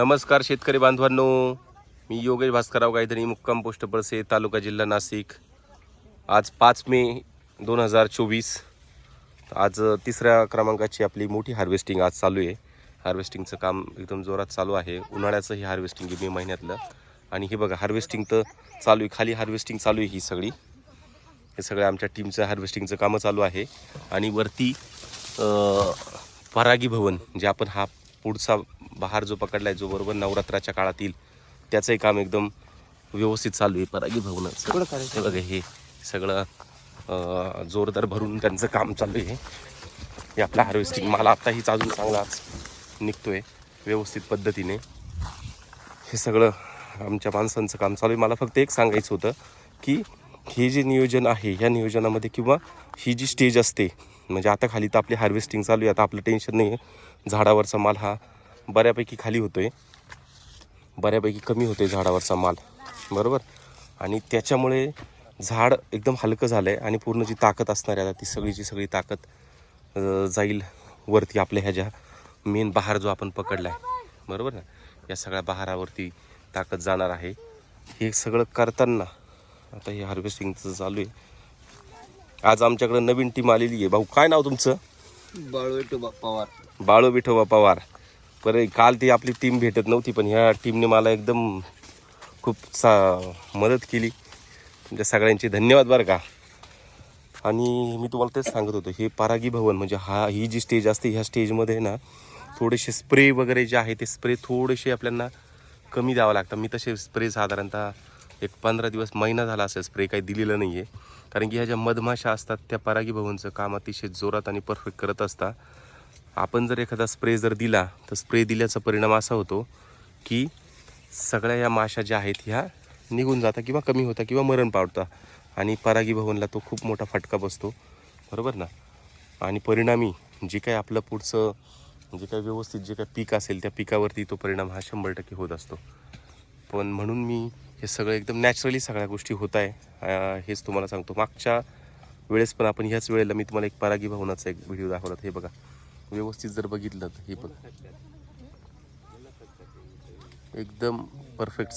नमस्कार शेतकरी बांधवांनो. मी योगेश भास्करराव गायधनी मुक्काम पोस्ट पळसे तालुका जिल्हा नाशिक. आज पाच मे दोन हजार चोवीस. आज तिसऱ्या क्रमांकाची आपली मोठी हार्वेस्टिंग आज चालू आहे. हार्वेस्टिंगचं काम एकदम जोरात चालू आहे. उन्हाळ्याचं हे हार्वेस्टिंग आहे मे महिन्यातलं. आणि हे बघा हार्वेस्टिंग तर चालू आहे. खाली हार्वेस्टिंग चालू आहे ही सगळी. हे सगळं आमच्या टीमचं हार्वेस्टिंगचं कामं चालू आहे. आणि वरती परागी भवन जे आपण हा पुढचा बहार जो पकडलाय जो बरोबर नवरात्राच्या काळात येईल त्याचंही काम एकदम व्यवस्थित चालू आहे. परागी भवनाचं. हे बघा हे सगळं जोरदार भरून त्यांचं काम चालू आहे. हे आपला हार्वेस्टिंग मला आत्ताही अजून चांगलाच निघतोय व्यवस्थित पद्धतीने. हे सगळं आमच्या माणसांचं काम चालू आहे. मला फक्त एक सांगायचं होतं की हे जे नियोजन आहे ह्या नियोजनामध्ये किंवा ही जी स्टेज असते म्हणजे आता खाली तर आपली हार्वेस्टिंग चालू आहे आता आपलं टेन्शन नाही आहे झाडावरचा माल हा बऱ्यापैकी खाली होतो आहे बऱ्यापैकी कमी होते झाडावरचा माल. बरोबर? आणि त्याच्यामुळे झाड एकदम हलकं झालं आहे आणि पूर्ण जी ताकद असणार आहे आता ती सगळीची सगळी ताकद जाईल वरती आपल्या ह्या ज्या मेन बहार जो आपण पकडला आहे बरोबर ना? या सगळ्या बहारावरती ताकद जाणार आहे. हे सगळं करताना आता हे हार्वेस्टिंगचं चालू आहे. आज आमच्याकडे नवीन टीम आलेली आहे. भाऊ काय नाव तुमचं? बाळू पवार. बाळू विठोबा पवार. पर काल ती आपली टीम भेटत नव्हती पण ह्या टीमने मला एकदम खूप सा मदत केली. तुमच्या सगळ्यांचे धन्यवाद बरं का. आणि मी तुम्हाला तेच सांगत होतो हे परागी भवन म्हणजे हा ही जी स्टेज असते ह्या स्टेजमध्ये ना थोडेसे स्प्रे वगैरे जे आहे ते स्प्रे थोडेसे आपल्याला कमी द्यावं लागतं. मी तसे स्प्रे साधारणतः एक पंधरा दिवस महिना झाला असेल स्प्रे काही दिलेलं नाही आहे कारण की ह्या ज्या मधमाशा असतात त्या परागी भवनचं काम अतिशय जोरात आणि परफेक्ट करत असतात. आपण जर एखादा स्प्रे जर दिला तर स्प्रे दिल्याचा परिणाम असा होतो की सगळ्या या माशा ज्या आहेत ह्या निघून जातात किंवा कमी होता किंवा मरण पावता. आणि परागीभवनला तो खूप मोठा फटका बसतो. बरोबर ना? आणि परिणामी जे काय आपलं पुढचं जे काही व्यवस्थित जे काही पीक असेल त्या पिकावरती तो परिणाम हा शंभर टक्के होत असतो. पण म्हणून मी हे सगळं एकदम नॅचरली सगळ्या गोष्टी होत आहे हेच तुम्हाला सांगतो. मागच्या वेळेस पण आपण ह्याच वेळेला मी तुम्हाला एक परागीभवनाचा एक व्हिडिओ दाखवला हे बघा. व्यवस्थित जर बघितलं तर हे पण. एकदम परफेक्ट